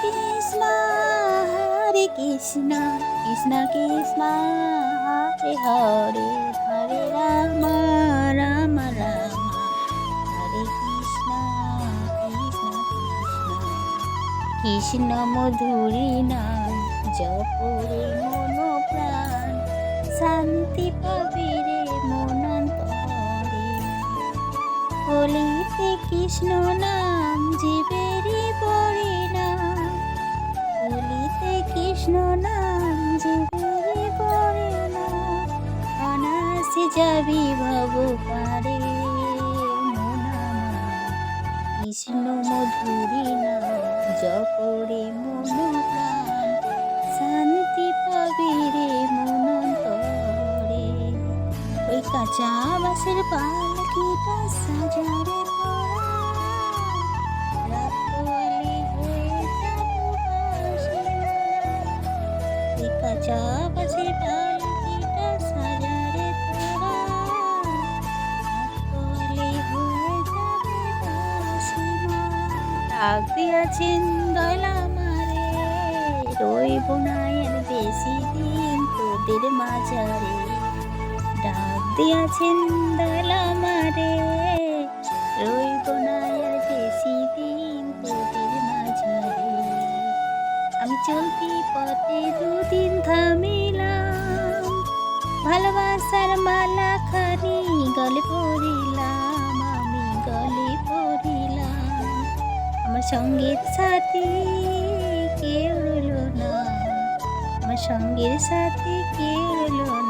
কৃষ্ণ কৃষ্ণ কৃষ্ণ কৃষ্ণ কৃষ্ণ কৃষ্ণ মধুরী নাম জপরে মন প্রাণ, শান্তি পাবিরে মনন্তরে। বলিতে কৃষ্ণ নাম জীবেরই কৃষ্ণ নাম জীবেরই পরি নাম অনাসে যাবি ভব পারে কৃষ্ণ মধুরী নাম জপরে মন শান্তি পাবি রে মনন্তরে। ওই কাঁচা বাসের পালকিটা সাজারে কাঁচা বাসের পালকিটা সাজারে ডাক দিয়াছেন দয়লা মারে রইব না বেশি দিন তোদের মাঝারে। ডাক দিয়াছেন দয়লা মারে পথে দুদিন থামিলাম, ভালোবাসার মালা খানি গলে পড়িলাম, আমি গলে পড়িলাম। আমার সংগীত সাথী কেউ রইল না, আমার সংগীত সাথী কেউ রইল না।